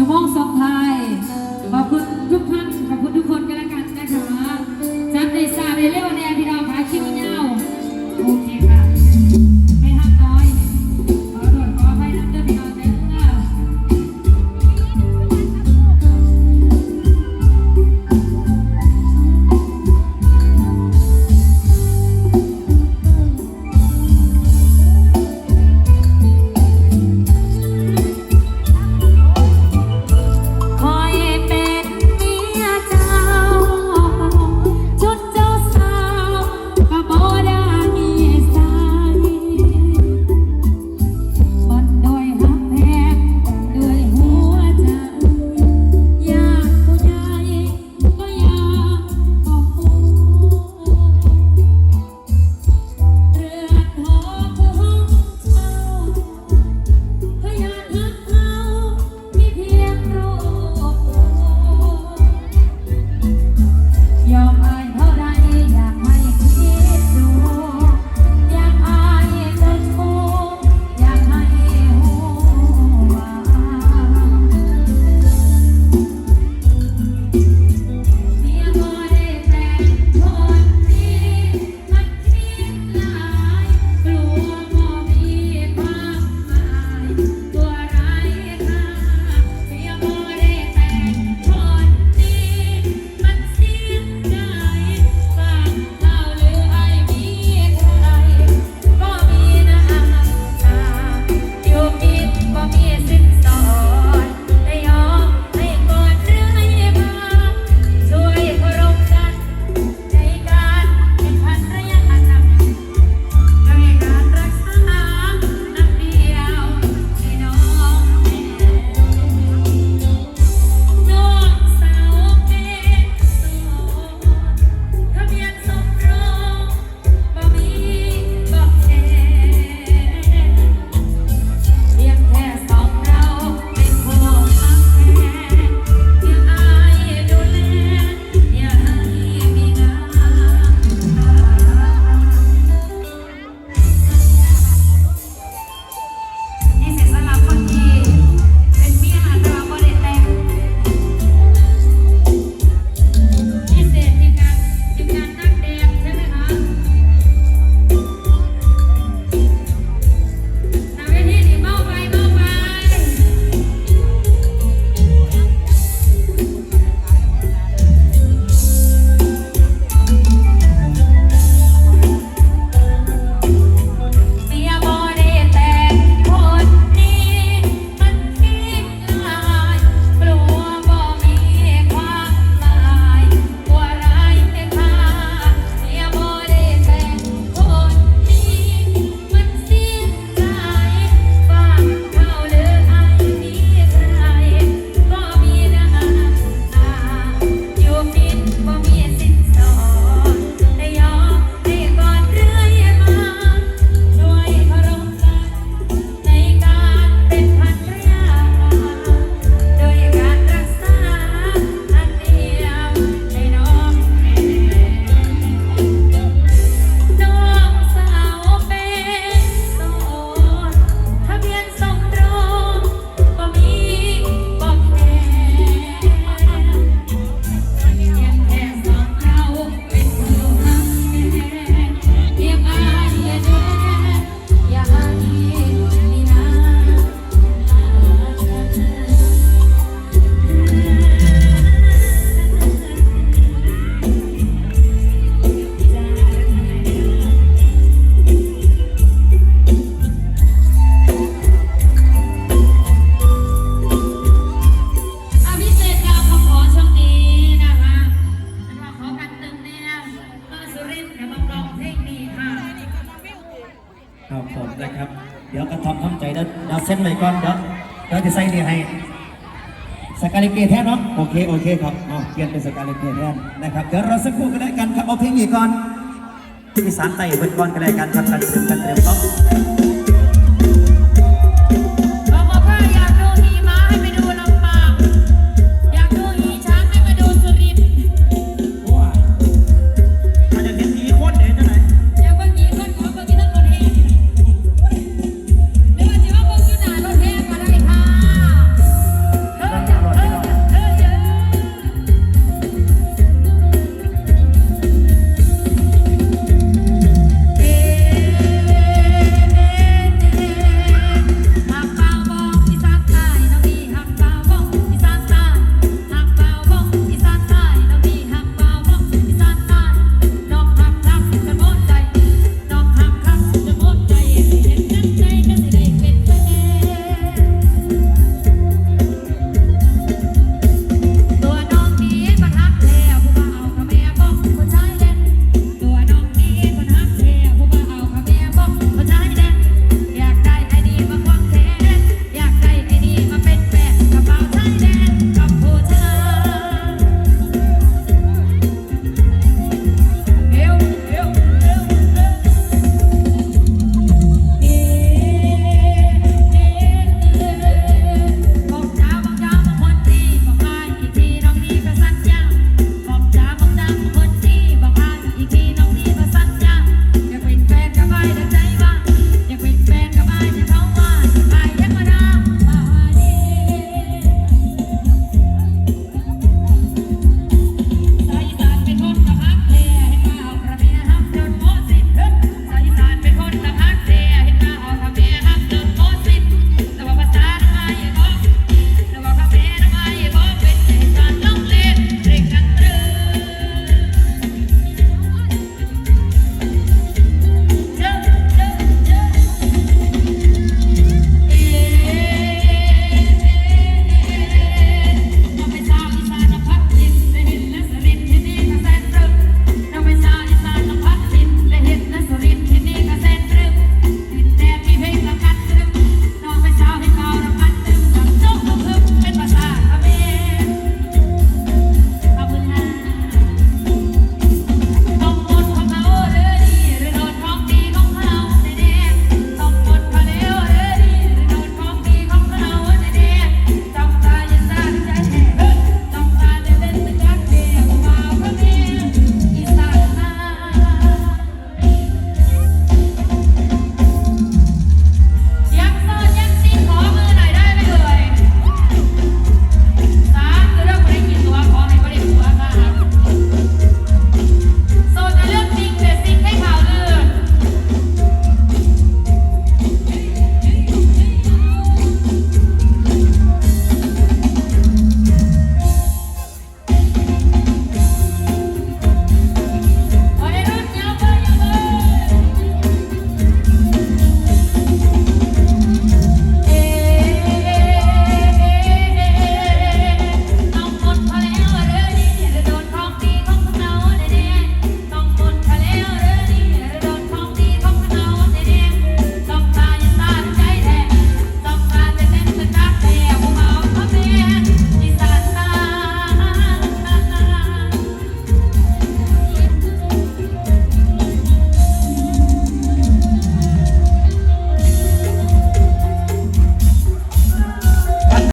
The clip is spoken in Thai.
ชั่วโมงสุดท้าย ครับผมนะครับ เดี๋ยวกระทำทำใจเดี๋เดี๋ยวเส้นไว้ก่อนเดี๋ยวเดี๋ยวจะใส่เนี่ให้สกาเลเกแทนเนาะโอเคโอเคครับอ๋เปลี่ยนเป็นสกาเลเกแทนนะครับเดี๋ยวเราสักครู่ก็ได้กันครับเอาเพลงนี้ก่อนที่สารไต่เบิดก่อนก็ได้กันครับกันเตรียมกันเตรียมต้อง